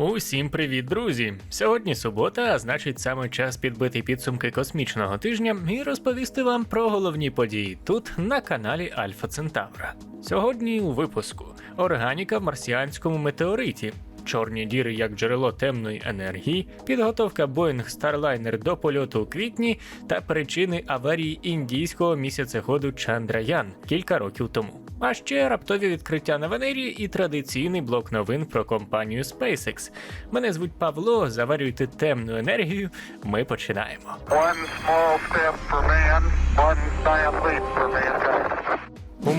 Усім привіт, друзі! Сьогодні субота, а значить саме час підбити підсумки космічного тижня і розповісти вам про головні події тут на каналі Альфа Центавра. Сьогодні у випуску органіка в марсіанському метеориті. Чорні діри як джерело темної енергії, підготовка Boeing Starliner до польоту у квітні та причини аварії індійського місяцеходу Чандраян кілька років тому. А ще раптові відкриття на Венері і традиційний блок новин про компанію SpaceX. Мене звуть Павло. Заварюйте темну енергію. Ми починаємо. One small step for man, one giant leap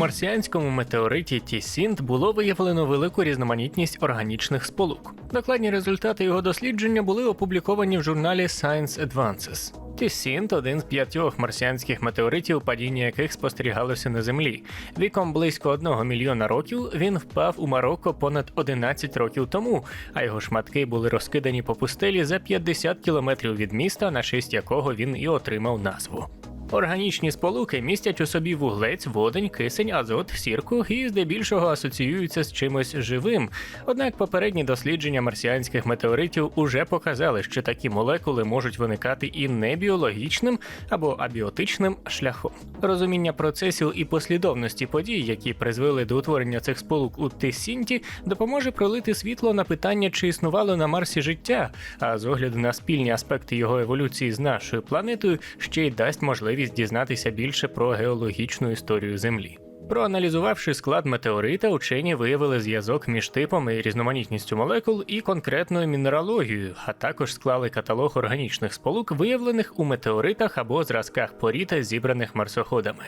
марсіанському метеориті Тісінт було виявлено велику різноманітність органічних сполук. Докладні результати його дослідження були опубліковані в журналі Science Advances. Тісінт один з п'ятьох марсіанських метеоритів, падіння яких спостерігалося на землі. Віком близько одного мільйона років він впав у Марокко понад 11 років тому, а його шматки були розкидані по пустелі за 50 кілометрів від міста, на честь якого він і отримав назву. Органічні сполуки містять у собі вуглець, водень, кисень, азот, сірку і здебільшого асоціюються з чимось живим. Однак попередні дослідження марсіанських метеоритів уже показали, що такі молекули можуть виникати і не біологічним або абіотичним шляхом. Розуміння процесів і послідовності подій, які призвели до утворення цих сполук у Тесінті, допоможе пролити світло на питання, чи існувало на Марсі життя, а з огляду на спільні аспекти його еволюції з нашою планетою ще й дасть можливість дізнатися більше про геологічну історію Землі. Проаналізувавши склад метеорита, учені виявили зв'язок між типом і різноманітністю молекул і конкретною мінералогією, а також склали каталог органічних сполук, виявлених у метеоритах або зразках поріта, зібраних марсоходами.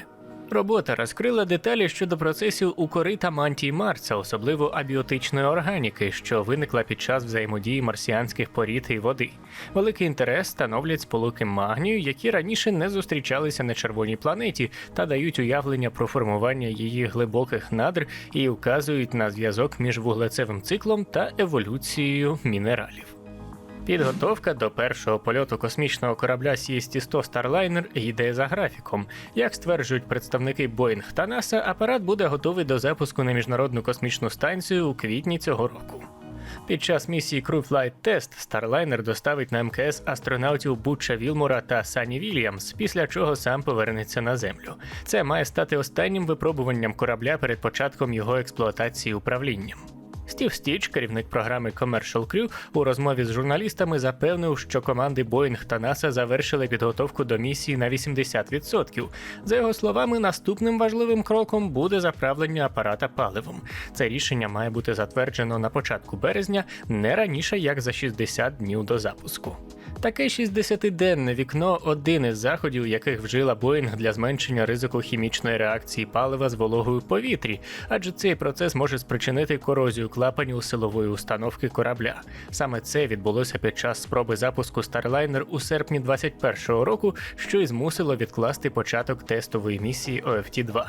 Робота розкрила деталі щодо процесів у кори та мантії Марса, особливо абіотичної органіки, що виникла під час взаємодії марсіанських порід і води. Великий інтерес становлять сполуки магнію, які раніше не зустрічалися на червоній планеті та дають уявлення про формування її глибоких надр і вказують на зв'язок між вуглецевим циклом та еволюцією мінералів. Підготовка до першого польоту космічного корабля CST-100 Starliner йде за графіком. Як стверджують представники Boeing та NASA, апарат буде готовий до запуску на міжнародну космічну станцію у квітні цього року. Під час місії Crew Flight Test Starliner доставить на МКС астронавтів Бутча Вілмора та Сані Вільямс, після чого сам повернеться на землю. Це має стати останнім випробуванням корабля перед початком його експлуатації управлінням. Стів Стіч, керівник програми Commercial Crew, у розмові з журналістами запевнив, що команди Boeing та NASA завершили підготовку до місії на 80%. За його словами, наступним важливим кроком буде заправлення апарата паливом. Це рішення має бути затверджено на початку березня, не раніше як за 60 днів до запуску. Таке 60-денне вікно один із заходів, яких вжила Боїнг для зменшення ризику хімічної реакції палива з вологою в повітрі, адже цей процес може спричинити корозію клапанів силової установки корабля. Саме це відбулося під час спроби запуску Starliner у серпні 2021 року, що й змусило відкласти початок тестової місії OFT-2.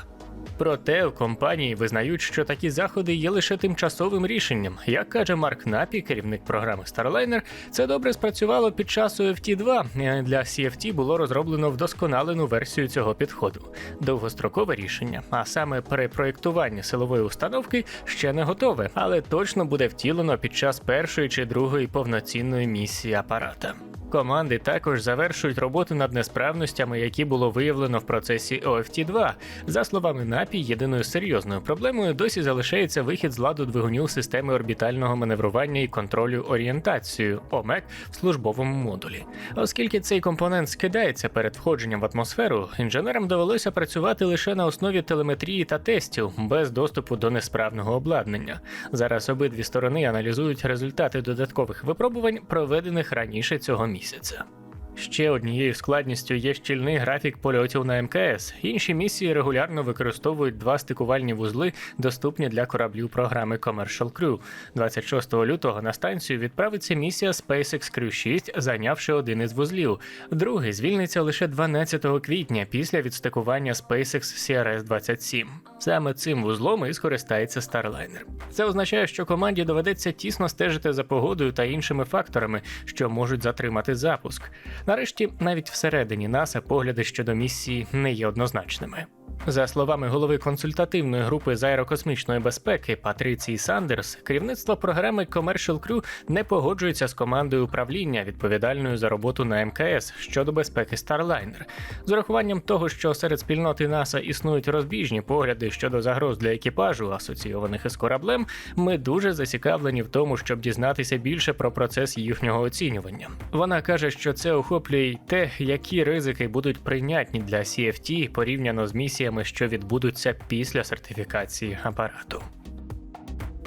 Проте в компанії визнають, що такі заходи є лише тимчасовим рішенням. Як каже Марк Напі, керівник програми Starliner, це добре спрацювало під час OFT 2 Для CFT було розроблено вдосконалену версію цього підходу. Довгострокове рішення, а саме перепроєктування силової установки, ще не готове, але точно буде втілено під час першої чи другої повноцінної місії апарата. Команди також завершують роботу над несправностями, які було виявлено в процесі OFT 2 За словами Напі, єдиною серйозною проблемою досі залишається вихід з ладу двигунів системи орбітального маневрування і контролю орієнтацією ОМЕК в службовому модулі. Оскільки цей компонент скидається перед входженням в атмосферу, інженерам довелося працювати лише на основі телеметрії та тестів без доступу до несправного обладнання. Зараз обидві сторони аналізують результати додаткових випробувань, проведених раніше цього місяця місяця. Ще однією складністю є щільний графік польотів на МКС. Інші місії регулярно використовують два стикувальні вузли, доступні для кораблів програми Commercial Crew. 26 лютого на станцію відправиться місія SpaceX Crew 6, зайнявши один із вузлів. Другий звільниться лише 12 квітня після відстикування SpaceX CRS-27. Саме цим вузлом і скористається Starliner. Це означає, що команді доведеться тісно стежити за погодою та іншими факторами, що можуть затримати запуск. Нарешті, навіть всередині НАСА погляди щодо місії не є однозначними. За словами голови консультативної групи з аерокосмічної безпеки Патриції Сандерс, керівництво програми Commercial Crew не погоджується з командою управління, відповідальною за роботу на МКС щодо безпеки Starliner. З урахуванням того, що серед спільноти НАСА існують розбіжні погляди щодо загроз для екіпажу, асоційованих із кораблем, ми дуже зацікавлені в тому, щоб дізнатися більше про процес їхнього оцінювання. Вона каже, що це охоплює й те, які ризики будуть прийнятні для CFT порівняно з місіями, що відбудуться після сертифікації апарату.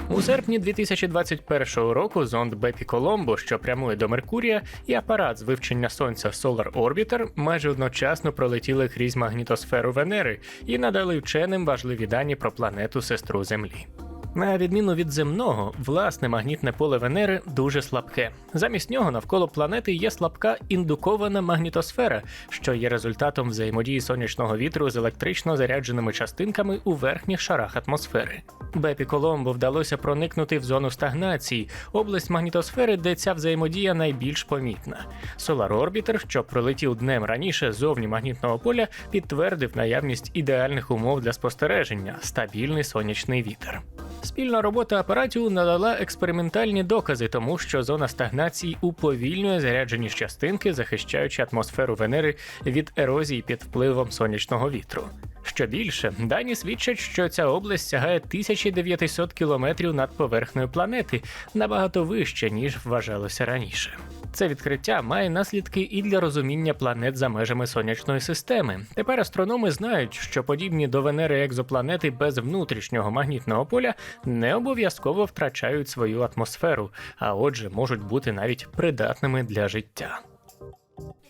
У серпні 2021 року зонд Бепі Коломбо, що прямує до Меркурія, і апарат з вивчення сонця Solar Orbiter майже одночасно пролетіли крізь магнітосферу Венери і надали вченим важливі дані про планету сестру Землі. На відміну від земного, власне магнітне поле Венери дуже слабке. Замість нього навколо планети є слабка індукована магнітосфера, що є результатом взаємодії сонячного вітру з електрично зарядженими частинками у верхніх шарах атмосфери. Бепі Коломбо вдалося проникнути в зону стагнації, область магнітосфери, де ця взаємодія найбільш помітна. Solar Orbiter, що пролетів днем раніше зовні магнітного поля, підтвердив наявність ідеальних умов для спостереження стабільний сонячний вітер. Спільна робота апаратів надала експериментальні докази тому, що зона стагнації уповільнює заряджені частинки, захищаючи атмосферу Венери від ерозії під впливом сонячного вітру. Що більше, дані свідчать, що ця область сягає 1900 кілометрів над поверхнею планети, набагато вище, ніж вважалося раніше. Це відкриття має наслідки і для розуміння планет за межами сонячної системи. Тепер астрономи знають, що подібні до Венери екзопланети без внутрішнього магнітного поля не обов'язково втрачають свою атмосферу, а отже, можуть бути навіть придатними для життя.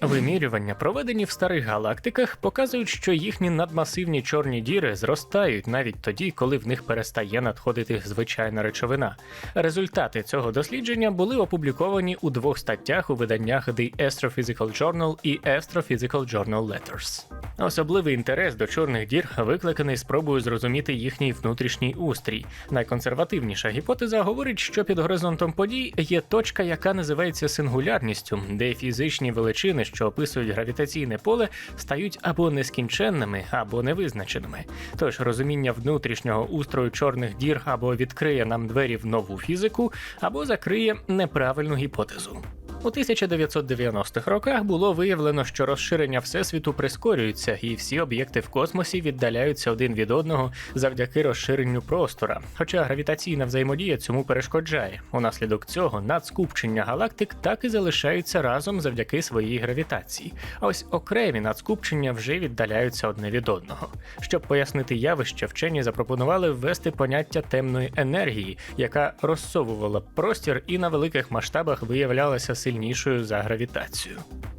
Вимірювання, проведені в старих галактиках, показують, що їхні надмасивні чорні діри зростають навіть тоді, коли в них перестає надходити звичайна речовина. Результати цього дослідження були опубліковані у двох статтях у виданнях The Astrophysical Journal і Astrophysical Journal Letters. Особливий інтерес до чорних дір викликаний спробою зрозуміти їхній внутрішній устрій. Найконсервативніша гіпотеза говорить, що під горизонтом подій є точка, яка називається сингулярністю, де фізичні величини, що описують гравітаційне поле, стають або нескінченними, або невизначеними. Тож розуміння внутрішнього устрою чорних дір або відкриє нам двері в нову фізику, або закриє неправильну гіпотезу. У 1990-х роках було виявлено, що розширення всесвіту прискорюється, і всі об'єкти в космосі віддаляються один від одного завдяки розширенню простора. Хоча гравітаційна взаємодія цьому перешкоджає. Унаслідок цього надскупчення галактик так і залишаються разом завдяки своїй гравітації. А ось окремі надскупчення вже віддаляються одне від одного. Щоб пояснити явище, вчені запропонували ввести поняття темної енергії, яка розсовувала простір і на великих масштабах виявлялася сильнішою за гравітацію.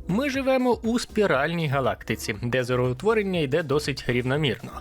Ми живемо у спіральній галактиці, де зороутворення йде досить рівномірно.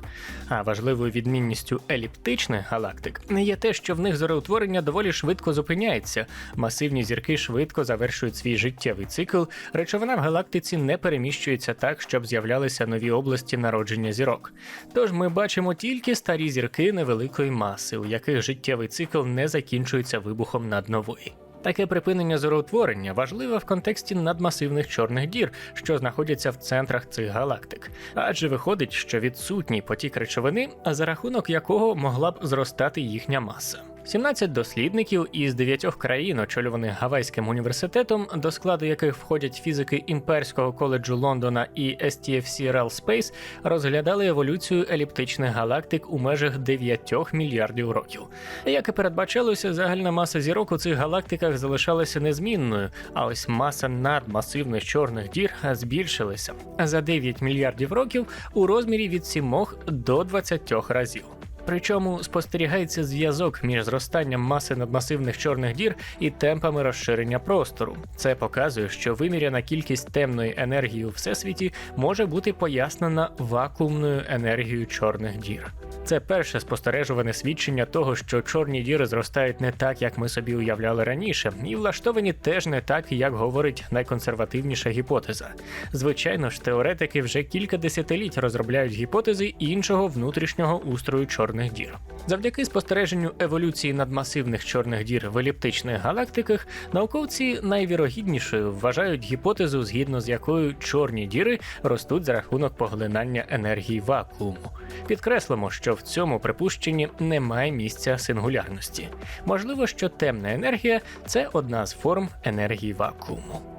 А важливою відмінністю еліптичних галактик є те, що в них зороутворення доволі швидко зупиняється. Масивні зірки швидко завершують свій життєвий цикл. Речовина в галактиці не переміщується так, щоб з'являлися нові області народження зірок. Тож ми бачимо тільки старі зірки невеликої маси, у яких життєвий цикл не закінчується вибухом наднової. Таке припинення зороутворення важливе в контексті надмасивних чорних дір, що знаходяться в центрах цих галактик. Адже виходить, що відсутній потік речовини, а за рахунок якого могла б зростати їхня маса. 17 дослідників із 9 країн, очолюваних Гавайським університетом, до складу яких входять фізики Імперського коледжу Лондона і STFC RAL Space, розглядали еволюцію еліптичних галактик у межах 9 мільярдів років. Як і передбачалося, загальна маса зірок у цих галактиках залишалася незмінною, а ось маса надмасивних чорних дір збільшилася за 9 мільярдів років у розмірі від 7 до 20 разів. Причому спостерігається зв'язок між зростанням маси надмасивних чорних дір і темпами розширення простору. Це показує, що виміряна кількість темної енергії у всесвіті може бути пояснена вакуумною енергією чорних дір. Це перше спостережуване свідчення того, що чорні діри зростають не так, як ми собі уявляли раніше, і влаштовані теж не так, як говорить найконсервативніша гіпотеза. Звичайно ж, теоретики вже кілька десятиліть розробляють гіпотези іншого внутрішнього устрою чорних чорних дір. Завдяки спостереженню еволюції надмасивних чорних дір в еліптичних галактиках, науковці найвірогіднішою вважають гіпотезу, згідно з якою чорні діри ростуть за рахунок поглинання енергії вакууму. Підкреслимо, що в цьому припущенні немає місця сингулярності. Можливо, що темна енергія це одна з форм енергії вакууму.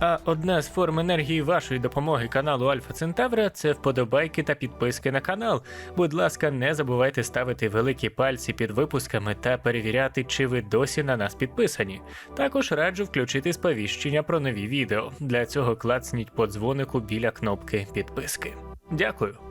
А одна з форм енергії вашої допомоги каналу Альфа Центавра це вподобайки та підписки на канал. Будь ласка, не забувайте ставити великі пальці під випусками та перевіряти, чи ви досі на нас підписані. Також раджу включити сповіщення про нові відео. Для цього клацніть по дзвонику біля кнопки підписки. Дякую.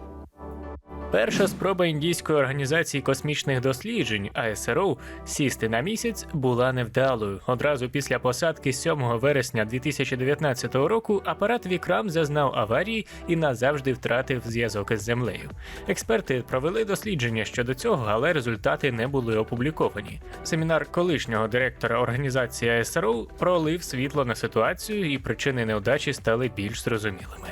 Перша спроба індійської організації космічних досліджень АСРО сісти на місяць була невдалою. Одразу після посадки 7 вересня 2019 року апарат Вікрам зазнав аварії і назавжди втратив зв'язок із землею. Експерти провели дослідження щодо цього, але результати не були опубліковані. Семінар колишнього директора організації АСРО пролив світло на ситуацію, і причини неудачі стали більш зрозумілими.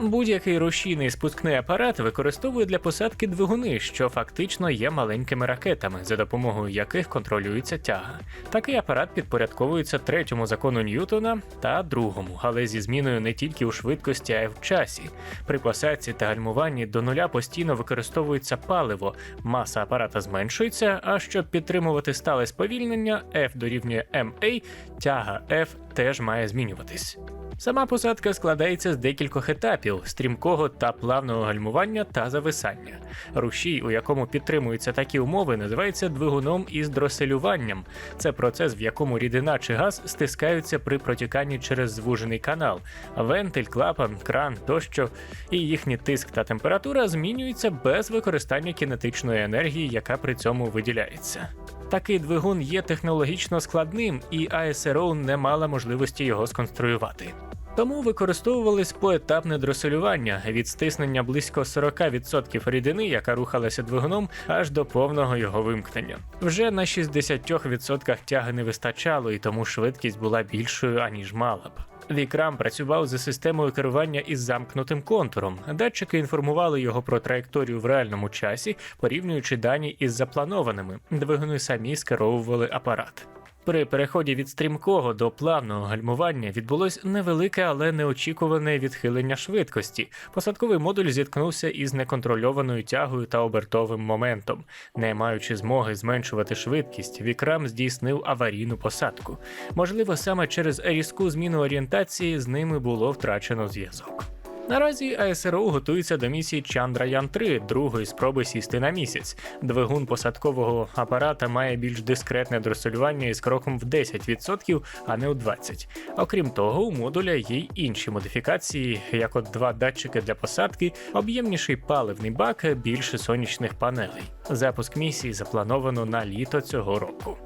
Будь-який рушійний спускний апарат використовує для посадки двигуни, що фактично є маленькими ракетами, за допомогою яких контролюється тяга. Такий апарат підпорядковується третьому закону Ньютона та другому, але зі зміною не тільки у швидкості, а й в часі. При посадці та гальмуванні до нуля постійно використовується паливо, маса апарата зменшується. А щоб підтримувати стале сповільнення, F дорівнює MA, тяга F теж має змінюватись. Сама посадка складається з декількох етапів: стрімкого та плавного гальмування та зависання. Рушій, у якому підтримуються такі умови, називається двигуном із дроселюванням. Це процес, в якому рідина чи газ стискаються при протіканні через звужений канал, вентиль, клапан, кран тощо, і їхній тиск та температура змінюються без використання кінетичної енергії, яка при цьому виділяється. Такий двигун є технологічно складним, і АСРО не мала можливості його сконструювати. Тому використовувались поетапне дроселювання від стиснення близько 40% рідини, яка рухалася двигуном, аж до повного його вимкнення. Вже на 60% тяги не вистачало, і тому швидкість була більшою аніж мала б. Вікрам працював за системою керування із замкнутим контуром. Датчики інформували його про траєкторію в реальному часі, порівнюючи дані із запланованими. Двигуни самі скеровували апарат. При переході від стрімкого до плавного гальмування відбулось невелике, але неочікуване відхилення швидкості. Посадковий модуль зіткнувся із неконтрольованою тягою та обертовим моментом. Не маючи змоги зменшувати швидкість, Вікрам здійснив аварійну посадку. Можливо, саме через різку зміну орієнтації з ними було втрачено зв'язок. Наразі АСРО готується до місії Чандраян 3 другої спроби сісти на місяць. Двигун посадкового апарата має більш дискретне дросселювання із кроком в 10%, а не у 20%. Окрім того, у модуля є й інші модифікації, як от два датчики для посадки, об'ємніший паливний бак, більше сонячних панелей. Запуск місії заплановано на літо цього року.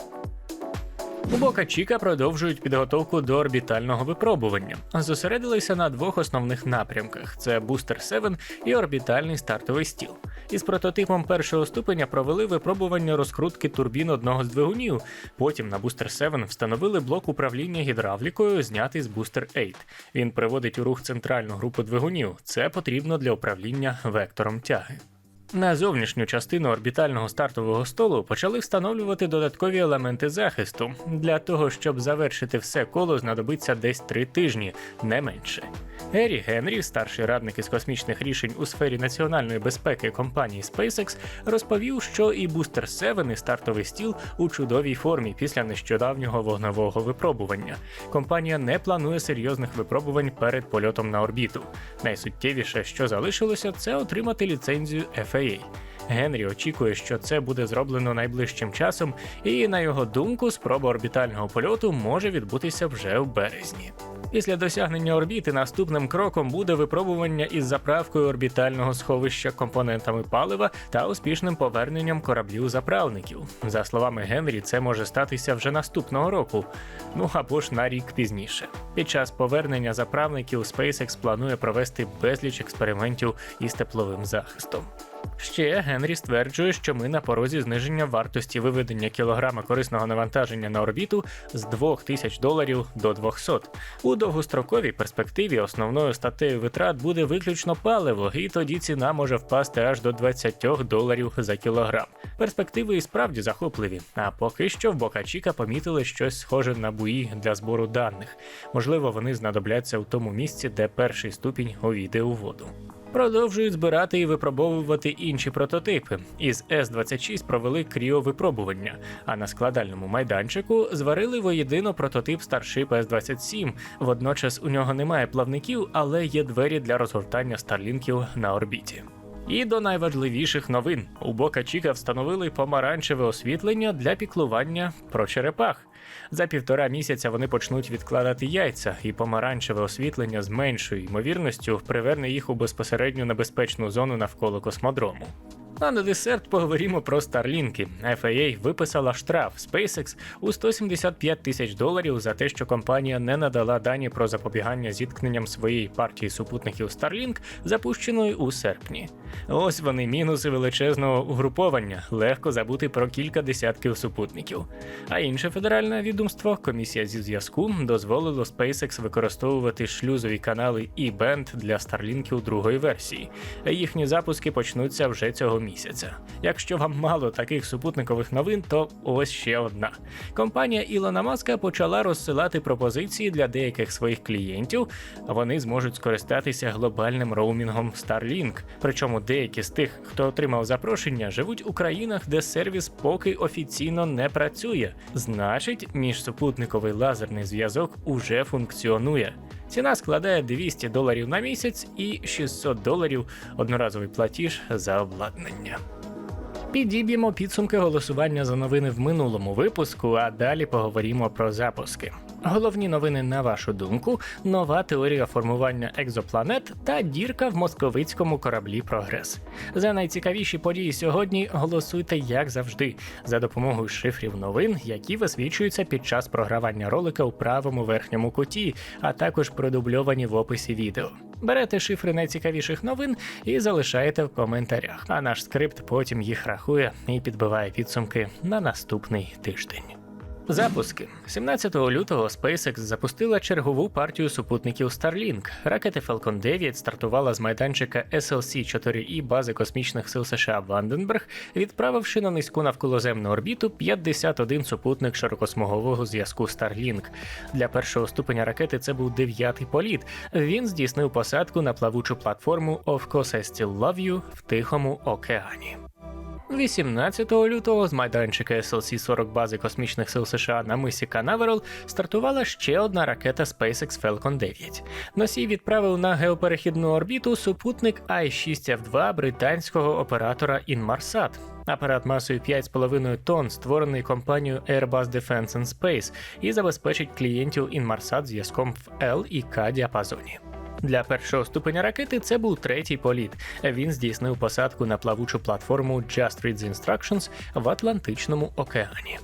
У Бока Чіка продовжують підготовку до орбітального випробування. Зосередилися на двох основних напрямках: це Бустер 7 і орбітальний стартовий стіл. Із прототипом першого ступеня провели випробування розкрутки турбін одного з двигунів. Потім на Бустер 7 встановили блок управління гідравлікою, знятий з Бустер 8. Він приводить у рух центральну групу двигунів. Це потрібно для управління вектором тяги. На зовнішню частину орбітального стартового столу почали встановлювати додаткові елементи захисту. Для того, щоб завершити все коло, знадобиться десь три тижні, не менше. Геррі Генрі, старший радник із космічних рішень у сфері національної безпеки компанії SpaceX, розповів, що і Booster 7, і стартовий стіл у чудовій формі після нещодавнього вогневого випробування. Компанія не планує серйозних випробувань перед польотом на орбіту. Найсуттєвіше, що залишилося, це отримати ліцензію FAA. Генрі очікує, що це буде зроблено найближчим часом, і на його думку, спроба орбітального польоту може відбутися вже в березні. Після досягнення орбіти наступним кроком буде випробування із заправкою орбітального сховища компонентами палива та успішним поверненням кораблів заправників. За словами Генрі, це може статися вже наступного року, ну або ж на рік пізніше. Під час повернення заправників SpaceX планує провести безліч експериментів із тепловим захистом. Ще Генрі стверджує, що ми на порозі зниження вартості виведення кілограма корисного навантаження на орбіту з 2000 доларів до 200. У довгостроковій перспективі основною статтею витрат буде виключно паливо, і тоді ціна може впасти аж до 20 доларів за кілограм. Перспективи і справді захопливі. А поки що в Бока Чіка помітили щось схоже на буї для збору даних. Можливо, вони знадобляться у тому місці, де перший ступінь увійде у воду. Продовжують збирати і випробовувати інші прототипи. Із С-26 провели кріовипробування, а на складальному майданчику зварили воєдино прототип Starship С-27. Водночас у нього немає плавників, але є двері для розгортання старлінків на орбіті. І до найважливіших новин у Бока Чіка встановили помаранчеве освітлення для піклування про черепах. За півтора місяця вони почнуть відкладати яйця, і помаранчеве освітлення з меншою ймовірністю приверне їх у безпосередню небезпечну зону навколо космодрому. А на десерт поговоримо про старлінки. FAA виписала штраф SpaceX у 175 тисяч доларів за те, що компанія не надала дані про запобігання зіткненням своєї партії супутників Starlink, запущеної у серпні. Ось вони мінуси величезного угруповання. Легко забути про кілька десятків супутників. А інше федеральне відомство, комісія зі зв'язку, дозволило SpaceX використовувати шлюзові канали E-Band для Старлінків другої версії. Їхні запуски почнуться вже цього місяця. Якщо вам мало таких супутникових новин, то ось ще одна. Компанія Ілона Маска почала розсилати пропозиції для деяких своїх клієнтів. Вони зможуть скористатися глобальним роумінгом Starlink. Причому деякі з тих, хто отримав запрошення, живуть у країнах, де сервіс поки офіційно не працює. Значить, міжсупутниковий лазерний зв'язок уже функціонує. Ціна складає 200 доларів на місяць і 600 доларів одноразовий платіж за обладнання. Підіб'ємо підсумки голосування за новини в минулому випуску, а далі поговоримо про запуски. Головні новини, на вашу думку, нова теорія формування екзопланет та дірка в московицькому кораблі Прогрес. За найцікавіші події сьогодні голосуйте, як завжди, за допомогою шифрів новин, які висвічуються під час програвання ролика у правому верхньому куті, а також продубльовані в описі відео. Берете шифри найцікавіших новин і залишаєте в коментарях. А наш скрипт потім їх рахує і підбиває підсумки на наступний тиждень. Запуски 17 лютого SpaceX запустила чергову партію супутників Starlink. Ракета Falcon 9 стартувала з майданчика SLC-4E бази космічних сил США Ванденберг, відправивши на низьку навколоземну орбіту 51 супутник широкосмугового зв'язку Starlink. Для першого ступеня ракети це був дев'ятий політ. Він здійснив посадку на плавучу платформу Of Course I Still Love You в Тихому океані. 18 лютого з майданчика SLC-40 бази космічних сил США на мисі Канаверал стартувала ще одна ракета SpaceX Falcon 9. Носій відправив на геоперехідну орбіту супутник I-6F2 британського оператора Inmarsat. Апарат масою 5,5 тонн, створений компанією Airbus Defence and Space і забезпечить клієнтів Inmarsat зв'язком в L і K діапазоні. Для першого ступеня ракети це був третій політ. Він здійснив посадку на плавучу платформу Just Read the Instructions в Атлантичному океані.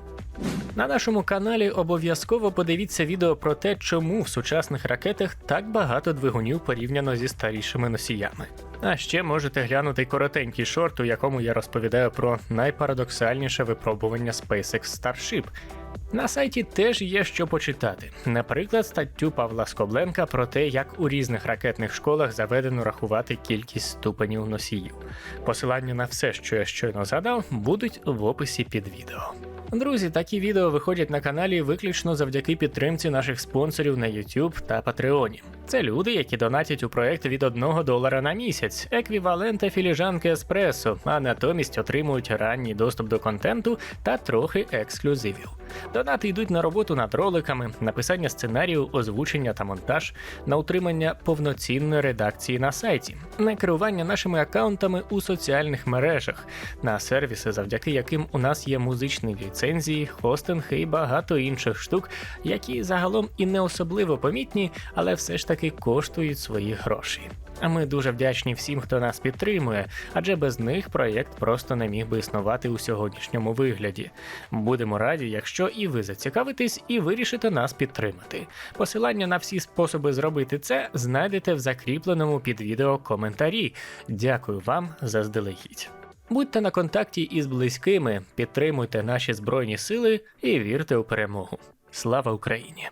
На нашому каналі обов'язково подивіться відео про те, чому в сучасних ракетах так багато двигунів порівняно зі старішими носіями. А ще можете глянути коротенький шорт, у якому я розповідаю про найпарадоксальніше випробування SpaceX Starship. На сайті теж є що почитати. Наприклад, статтю Павла Скобленка про те, як у різних ракетних школах заведено рахувати кількість ступенів носіїв. Посилання на все, що я щойно згадав, будуть в описі під відео. Друзі, такі відео виходять на каналі виключно завдяки підтримці наших спонсорів на YouTube та Patreon. Це люди, які донатять у проект від 1 долара на місяць, еквівалента філіжанки еспресо, а натомість отримують ранній доступ до контенту та трохи ексклюзивів. Донати йдуть на роботу над роликами, написання сценарію, озвучення та монтаж, на утримання повноцінної редакції на сайті, на керування нашими аккаунтами у соціальних мережах, на сервіси, завдяки яким у нас є музичні ліцензії, хостинг і багато інших штук, які загалом і не особливо помітні, але все ж таки коштують свої гроші. А ми дуже вдячні всім, хто нас підтримує, адже без них проєкт просто не міг би існувати у сьогоднішньому вигляді. Будемо раді, якщо і ви зацікавитесь і вирішите нас підтримати. Посилання на всі способи зробити це знайдете в закріпленому під відео коментарі. Дякую вам заздалегідь. Будьте на контакті із близькими, підтримуйте наші збройні сили і вірте у перемогу. Слава Україні!